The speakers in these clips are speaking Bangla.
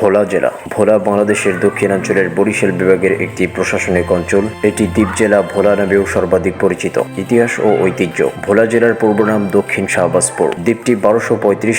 ভোলা জেলা। ভোলা বাংলাদেশের দক্ষিণাঞ্চলের বরিশাল বিভাগের একটি প্রশাসনিক অঞ্চল। এটি দ্বীপ জেলা ভোলা নামেও সর্বাধিক পরিচিত। ইতিহাস ও ঐতিহ্য। ভোলা জেলার পূর্ব নাম দক্ষিণ শাহবাজপুর। দ্বীপটি বারোশো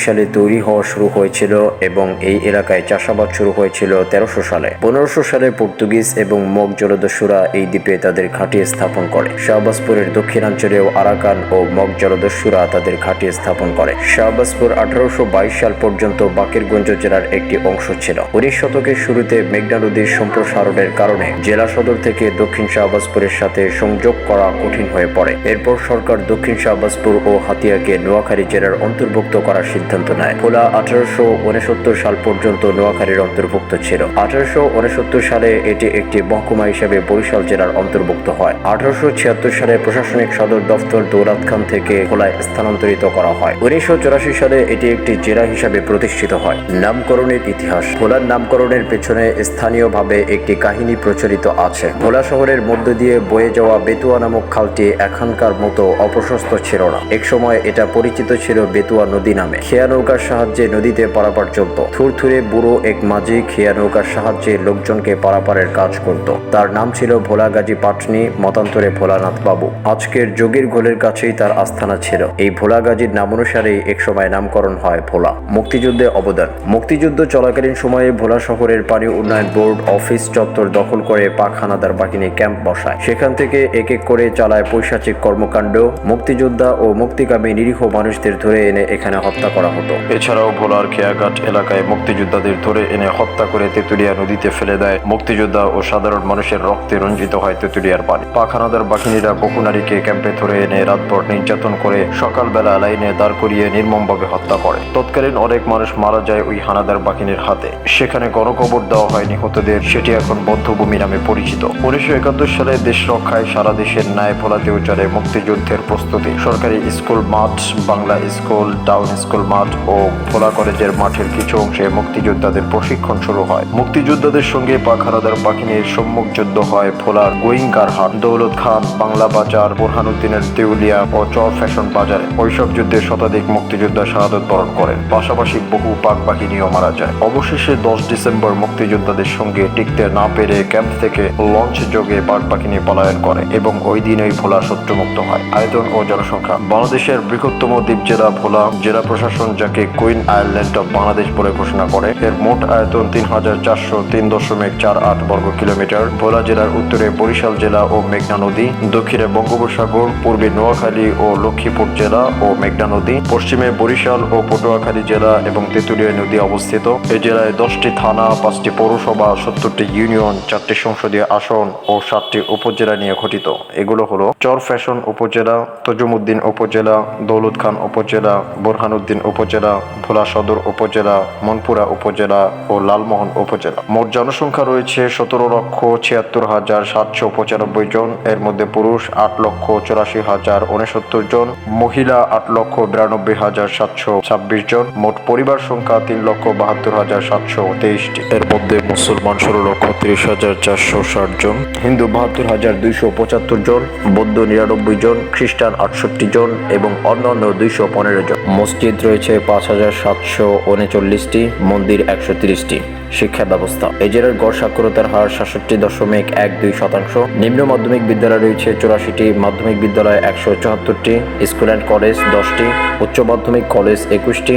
সালে তৈরি হওয়া শুরু হয়েছিল এবং এই এলাকায় চাষাবাদ শুরু হয়েছিল তেরোশো সালে। পনেরোশো সালে পর্তুগিজ এবং মগ জলদস্যুরা এই দ্বীপে তাদের ঘাঁটি স্থাপন করে। শাহবাজপুরের দক্ষিণাঞ্চলেও আরাকান ও মগ জলদস্যুরা তাদের ঘাঁটি স্থাপন করে। শাহবাজপুর আঠারোশো বাইশ সাল পর্যন্ত বাকেরগঞ্জ জেলার একটি অংশ ছিল। উনিশ শতকের শুরুতে মেঘনা নদীর সম্প্রসারণের কারণে জেলা সদর থেকে দক্ষিণ শাহবাজপুরের সাথে সংযোগ করা কঠিন হয়ে পড়ে। এরপর সরকার দক্ষিণ শাহবাজপুর ও হাতিয়াকে নোয়াখালী জেলার অন্তর্ভুক্ত করার সিদ্ধান্ত নেয়। ভোলা আঠারোশো উনসত্তর সাল পর্যন্ত নোয়াখালীর অন্তর্ভুক্ত ছিল। আঠারোশো উনসত্তর সালে এটি একটি মহকুমা হিসেবে বরিশাল জেলার অন্তর্ভুক্ত হয়। আঠারোশো ছিয়াত্তর সালে প্রশাসনিক সদর দফতর দৌলত খান থেকে ভোলায় স্থানান্তরিত করা হয়। উনিশশো সালে এটি একটি জেলা হিসাবে প্রতিষ্ঠিত হয়। নামকরণের ইতিহাস। ভোলার নামকরণের পেছনে স্থানীয়ভাবে একটি কাহিনী প্রচলিত আছে। ভোলা শহরের মধ্য দিয়ে বয়ে যাওয়া বেতুয়া নামক খালটি এখানকার মতো অপ্রশস্ত ছিল না। একসময় এটা পরিচিত ছিল বেতুয়া নদী নামে। খেয়া নৌকার সাহায্যে নদীতে পারাপার চলত। থুরথুরে বুড়ো এক মাঝি খেয়া নৌকার সাহায্যে লোকজনকে পারাপারের কাজ করত। তার নাম ছিল ভোলা গাজী পাটনি, মতান্তরে ভোলানাথ বাবু। আজকের যোগীর ঘোলের কাছেই তার আস্থানা ছিল। এই ভোলা গাজীর নামানুসারেই একসময় নামকরণ হয় ভোলা। মুক্তিযুদ্ধে অবদান। মুক্তিযুদ্ধ চলাকালীন সময়ে ভোলা শহরের পানি উন্নয়ন বোর্ড অফিস চত্বর দখল করে পাক হানাদার বাহিনী ক্যাম্প বসায়। সেখান থেকে এক এক করে চালায় পৈশাচিক কর্মকাণ্ড, মুক্তিযোদ্ধা ও মুক্তিকামী নিরীহ মানুষদের ধরে এনে এখানে হত্যা করা হতো। এছাড়াও ভোলার খেয়াঘাট এলাকায় মুক্তিযোদ্ধাদের ধরে এনে হত্যা করে তেতুলিয়া নদীতে ফেলে দেয় মুক্তিযোদ্ধা ও সাধারণ মানুষের রক্তে রঞ্জিত হয় তেতুলিয়ার পানি। পাখানাদার বাহিনীরা বহু নারীকে ক্যাম্পে ধরে এনে রাতভর নির্যাতন করে সকালবেলা লাইনে দাঁড় করিয়ে নির্মমভাবে হত্যা করে। তৎকালীন অনেক মানুষ মারা যায় ওই হানাদার বাহিনীর হাতে। সেখানে গণকবর দেওয়া হয় নিহতদের সেটি এখন বদ্ধভূমি নামে পরিচিত। উনিশশো একাত্তর সালে দেশ রক্ষায় সারা দেশের ন্যায় ফলাতে উচারে মুক্তিযুদ্ধের প্রস্তুতি। সরকারি স্কুল মাঠ, বাংলা স্কুল, টাউন স্কুল মাঠ ও ভোলা কলেজের মাঠের কিছু অংশে মুক্তিযোদ্ধাদের প্রশিক্ষণ শুরু হয়। মুক্তিযোদ্ধাদের সঙ্গে পাক হানাদার বাহিনীর সম্মুখ যুদ্ধ হয় ভোলার গোয়িঙ্কার হাট। দৌলত খান, বাংলা বাজার, বোরহানুদ্দিনের দেউলিয়া ও চর ফ্যাশন বাজারে ওইসব যুদ্ধে শতাধিক মুক্তিযোদ্ধা শাহাদত বরণ করেন। পাশাপাশি বহু পাক বাহিনীও মারা যায়। অবশেষে দশ ডিসেম্বর মুক্তিযোদ্ধাদের সঙ্গে টিকতে না পেরে ক্যাম্প থেকে লঞ্চ যোগে পাক বাহিনী পলায়ন করে এবং ওই দিনই ভোলা শত্রুমুক্ত হয়। আয়তন ও জনসংখ্যা। বাংলাদেশের বৃহত্তম দ্বীপ জেলা ভোলা জেলা প্রশাসন যাকে কুইন আয়ারল্যান্ড অফ বাংলাদেশ বলে ঘোষণা করে, এর মোট আয়তন তিন হাজার চারশো তিন দশমিক চার আট বর্গ কিলোমিটার। ভোলা জেলার উত্তরে বরিশাল জেলা ও মেঘনা নদী, দক্ষিণে বঙ্গোপসাগর, পূর্বে নোয়াখালী ও লক্ষ্মীপুর জেলা ও মেঘনা নদী, পশ্চিমে বরিশাল ও পটুয়াখালী জেলা এবং তেঁতুলিয়া নদী অবস্থিত। এই জেলায় দশটি থানা, পাঁচটি পৌরসভা, সত্তরটি ইউনিয়ন, চারটি সংসদীয় আসন ও সাতটি উপজেলা নিয়ে গঠিত। এগুলো হলো চর ফ্যাশন উপজেলা তজুমুদ্দিন উপজেলা, দৌলত খান উপজেলা, বোরহানুদ্দিন উপজেলা, ভোলা সদর উপজেলা, মনপুরা উপজেলা ও লালমোহন উপজেলা। মোট জনসংখ্যা রয়েছে সতেরো লক্ষ ছিয়াত্তর হাজার সাতশো পঁচানব্বই জন। এর মধ্যে পুরুষ আট লক্ষ চৌরাশি হাজার উনসত্তর জন। মহিলা আট লক্ষ বিরানব্বই হাজার সাতশো ছাব্বিশ জন। মোট পরিবার সংখ্যা তিন লক্ষ বাহাত্তর হাজার সাতশো তেইশটি এর মধ্যে মুসলমান ষোলো লক্ষ তিরিশ হাজার চারশো ষাট জন। হিন্দু বাহাত্তর হাজার দুইশো পঁচাত্তর জন। বৌদ্ধ নিরানব্বই জন। খ্রিস্টান আটষট্টি জন এবং অন্যান্য দুইশো পনেরো জন। মসজিদ রয়েছে পাঁচ হাজার সাতশো উনচল্লিশটি, মন্দির একশো তিরিশটি। শিক্ষা ব্যবস্থা। এই জেলার গড় সাক্ষরতার হার সাতষট্টি দশমিক এক দুই শতাংশ। নিম্ন মাধ্যমিক বিদ্যালয় রয়েছে চুরাশিটি, মাধ্যমিক বিদ্যালয় একশো চুয়াত্তরটি, স্কুল অ্যান্ড কলেজ দশটি, উচ্চ মাধ্যমিক কলেজ একুশটি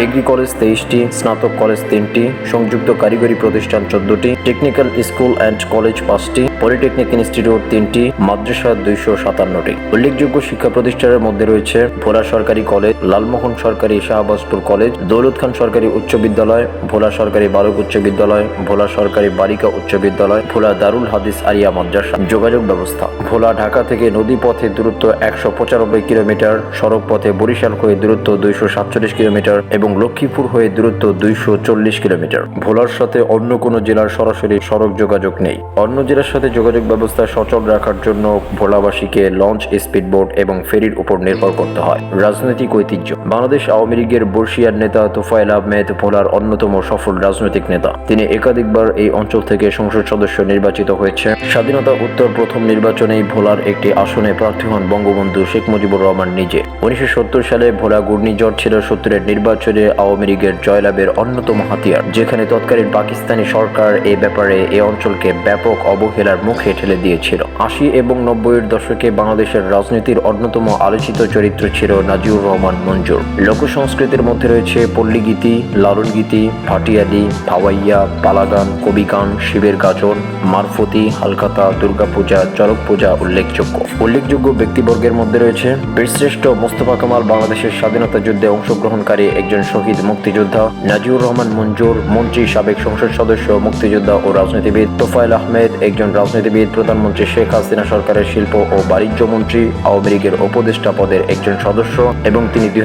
ডিগ্রি কলেজ তেইশটি, স্নাতক কলেজ তিনটি, সংযুক্ত কারিগরি প্রতিষ্ঠান চোদ্দটি টেকনিক্যাল স্কুল অ্যান্ড কলেজ পাঁচটি পলিটেকনিক ইনস্টিটিউট তিনটি, মাদ্রাসা দুইশো সাতান্নটি। উল্লেখযোগ্য শিক্ষা প্রতিষ্ঠানের মধ্যে রয়েছে ভোলা সরকারি কলেজ, লালমোহন সরকারি শাহবাজপুর কলেজ, দৌলত খান সরকারি উচ্চ বিদ্যালয়, ভোলা সরকারি বালক উচ্চ বিদ্যালয়, ভোলা সরকারি বালিকা উচ্চ বিদ্যালয়, ভোলা দারুল হাদিস আরিয়া মাদ্রাসা। যোগাযোগ ব্যবস্থা, ভোলা ঢাকা থেকে নদী পথে দূরত্ব একশো পঁচানব্বই কিলোমিটার সড়ক পথে বরিশাল হয়ে দূরত্ব দুইশো সাতচল্লিশ কিলোমিটার এবং লক্ষ্মীপুর হয়ে দূরত্ব দুইশো চল্লিশ কিলোমিটার। ভোলার সাথে অন্য কোনো জেলার সরাসরি সড়ক যোগাযোগ নেই। অন্য জেলার সাথে যোগাযোগ ব্যবস্থা সচল রাখার জন্য ভোলাবাসীকে লঞ্চ, স্পিডবোট এবং ফেরির উপর নির্ভর করতে হয়। রাজনৈতিক ঐতিহ্য। বাংলাদেশ আওয়ামী লীগের বর্ষিয়ার নেতা তোফায়েল আহমেদ ভোলার অন্যতম সফল রাজনৈতিক নেতা। তিনি একাধিকবার এই অঞ্চল থেকে সংসদ সদস্য নির্বাচিত হয়েছে। স্বাধীনতা উত্তর প্রথম নির্বাচনেই ভোলার একটি আসনে প্রার্থী হন বঙ্গবন্ধু শেখ মুজিবুর রহমান নিজে। উনিশশো সত্তর সালে ভোলা ঘূর্ণিঝড় ছিল সত্তরের নির্বাচন নির্বাচনে আওয়ামী লীগের জয়লাভের অন্যতম হাতিয়ার, যেখানে তৎকালীন পাকিস্তানি সরকার এ ব্যাপারে এ অঞ্চলকে ব্যাপক অবহেলার মুখে ঠেলে দিয়েছিল। আশি এবং নব্বইয়ের দশকে বাংলাদেশের রাজনীতির অন্যতম আলোচিত চরিত্র ছিল নাজিউর রহমান মঞ্জুর। লোক সংস্কৃতির মধ্যে রয়েছে পল্লীগীতি লালন গীতি, ভাটিয়ালি, ভাওয়াইয়া, পালাগান কবিগান শিবের গাজন, মারফতি হালকাতা দুর্গাপূজা চরক পূজা উল্লেখযোগ্য। উল্লেখযোগ্য ব্যক্তিবর্গের মধ্যে রয়েছে বীরশ্রেষ্ঠ মোস্তফা কামাল বাংলাদেশের স্বাধীনতা যুদ্ধে অংশগ্রহণকারী একজন শহীদ মুক্তিযোদ্ধা নাজিউর রহমান মঞ্জুর, মন্ত্রী সাবেক সংসদ সদস্য, মুক্তিযোদ্ধা ও রাজনীতিবিদ তোফায়েল আহমেদ, একজন রাজনীতিবিদ, প্রধানমন্ত্রী শেখ হাসিনা সরকারের শিল্প ও বাণিজ্য মন্ত্রী, আওয়ামী লীগের উপদেষ্টা পদের একজন সদস্য এবং তিনি দুই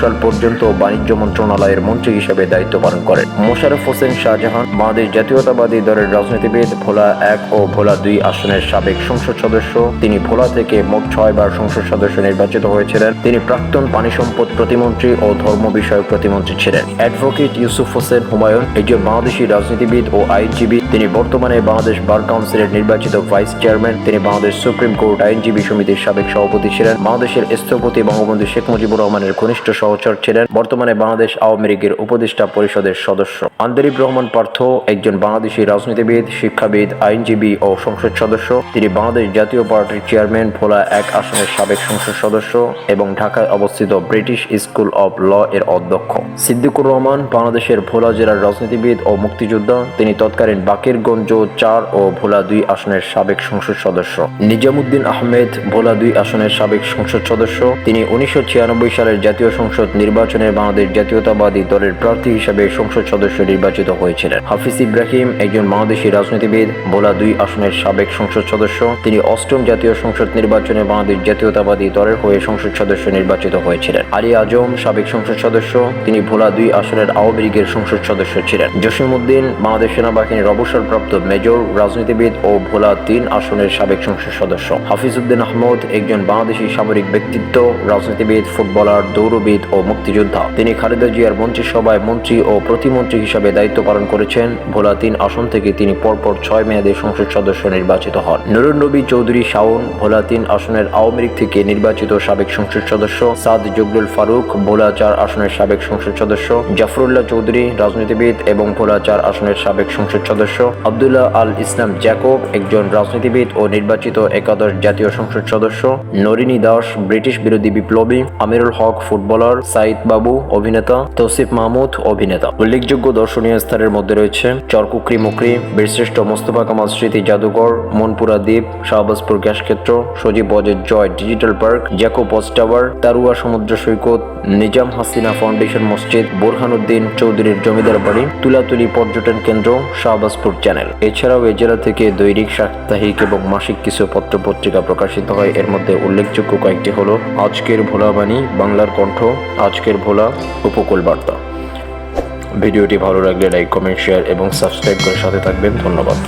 সাল পর্যন্ত বাণিজ্য মন্ত্রণালয়ের মন্ত্রী হিসেবে দায়িত্ব পালন করেন। মোশাররফ হোসেন শাহজাহান, বাংলাদেশ জাতীয়তাবাদী দলের রাজনীতিবিদ, ভোলা এক ও ভোলা দুই আসনের সাবেক সংসদ সদস্য। তিনি ভোলা থেকে মোট ছয়বার সংসদ সদস্য নির্বাচিত হয়েছিলেন। তিনি প্রাক্তন পানি সম্পদ প্রতিমন্ত্রী ও ধর্ম বিষয়ক প্রতিমন্ত্রী ছিলেন। অ্যাডভোকেট ইউসুফ হোসেন হুমায়ুন একজন বাংলাদেশি রাজনীতিবিদ ও আইনজীবী, তিনি বর্তমানে বাংলাদেশ বার কাউন্সিলের নির্বাচিত ভাইস চেয়ারম্যান, তিনি বাংলাদেশ সুপ্রিম কোর্ট আইনজীবী সমিতির সাবেক সভাপতি ছিলেন, বাংলাদেশের স্থপতি বঙ্গবন্ধু শেখ মুজিবুর রহমানের ঘনিষ্ঠ সহচর ছিলেন, বর্তমানে বাংলাদেশ আওয়ামী লীগের উপদেষ্টা পরিষদের সদস্য। আন্তরিক রহমান পার্থ, একজন বাংলাদেশি রাজনীতিবিদ, শিক্ষাবিদ, আইনজীবী ও সংসদ সদস্য, তিনি বাংলাদেশ জাতীয় পার্টির চেয়ারম্যান ভোলা এক আসনের সাবেক সংসদ সদস্য এবং ঢাকায় অবস্থিত ব্রিটিশ স্কুল অব ল এর অধ্যক্ষ। সিদ্দিকুর রহমান বাংলাদেশের ভোলা জেলার রাজনীতিবিদ ও মুক্তিযোদ্ধা। তিনি তৎকালীন বাকেরগঞ্জ চার ও ভোলা দুই আসনের সাবেক সংসদ সদস্য। নিজামুদ্দিন আহমেদ ভোলা দুই আসনের সাবেক সংসদ সদস্য। তিনি উনিশশো সালের জাতীয় সংসদ নির্বাচনে বাংলাদেশ জাতীয়তাবাদী দলের প্রার্থী হিসেবে সংসদ সদস্য নির্বাচিত হয়েছিলেন। হাফিজ ইব্রাহিম একজন বাংলাদেশি রাজনীতিবিদ, ভোলা দুই আসনের সাবেক সংসদ সদস্য। তিনি অষ্টম জাতীয় সংসদ নির্বাচনে বাংলাদেশ জাতীয়তাবাদী দলের হয়ে সংসদ সদস্য নির্বাচিত হয়েছিলেন। আলী আজম সাবেক সংসদ সদস্য। তিনি ভোলা দুই আসনের আওয়ামী লীগের সংসদ সদস্য ছিলেন। জসিমউদ্দিন, বাংলাদেশ সেনাবাহিনীর অবসরপ্রাপ্ত মেজর, রাজনীতিবিদ ও ভোলা তিন আসনের সাবেক সংসদ সদস্য। হাফিজউদ্দিন আহমদ একজন বাংলাদেশি সামরিক ব্যক্তিত্ব, রাজনীতিবিদ, ফুটবলার, দৌড়বিদ ও মুক্তিযোদ্ধা। তিনি খালেদা জিয়ার মন্ত্রিসভায় মন্ত্রী ও প্রতিমন্ত্রী হিসাবে দায়িত্ব পালন করেছেন। ভোলা তিন আসন থেকে তিনি পরপর ছয় মেয়াদে সংসদ সদস্য নির্বাচিত হন। নুরুন নবী চৌধুরী শাওন, ভোলা তিন আসনের আওয়ামী লীগ থেকে নির্বাচিত সাবেক সংসদ সদস্য। সাদ জগলুল ফারুক, ভোলা চার আসনের সাবেক সংসদ সদস্য জাফরুল্লাহ চৌধুরী, রাজনীতিবিদ এবং ভোলা চার আসনের সাবেক সংসদ সদস্য আবদুল্লাহ আল ইসলাম জ্যাকব, একজন রাজনীতিবিদ ও নির্বাচিত একাদশ জাতীয় সংসদ সদস্য নরিনী দাস, ব্রিটিশ বিরোধী বিপ্লবী আমিরুল হক, ফুটবলার সাইদ বাবু, অভিনেতা তৌসিফ মাহমুদ, অভিনেতা। উল্লেখযোগ্য দর্শনীয় স্থানের মধ্যে রয়েছে চরকুকরি মুকরি বীরশ্রেষ্ঠ মোস্তফা কামাল স্মৃতি জাদুঘর, মনপুরা দ্বীপ, শাহবাজপুর গ্যাস ক্ষেত্র, সজীব বজের জয় ডিজিটাল পার্ক জ্যাকো পজ টাওয়ার, তারুয়া সমুদ্র সৈকত, নিজাম হাসিনা ফাউন্ডেশন মসজিদ, বোরহানুদ্দিন চৌধুরীর জমিদার বাড়ি, তুলাতুলি পর্যটন কেন্দ্র, শাহবাজপুর চ্যানেল। এছাড়াও এ জেলা থেকে দৈনিক সাপ্তাহিক এবং মাসিক কিছু পত্র পত্রিকা প্রকাশিত হয়। এর মধ্যে উল্লেখযোগ্য কয়েকটি হল আজকের ভোলাবাণী বাংলার কণ্ঠ, আজকের ভোলা উপকূল বার্তা। ভিডিওটি ভালো লাগলে লাইক, কমেন্ট, শেয়ার এবং সাবস্ক্রাইব করে সাথে থাকবেন। ধন্যবাদ।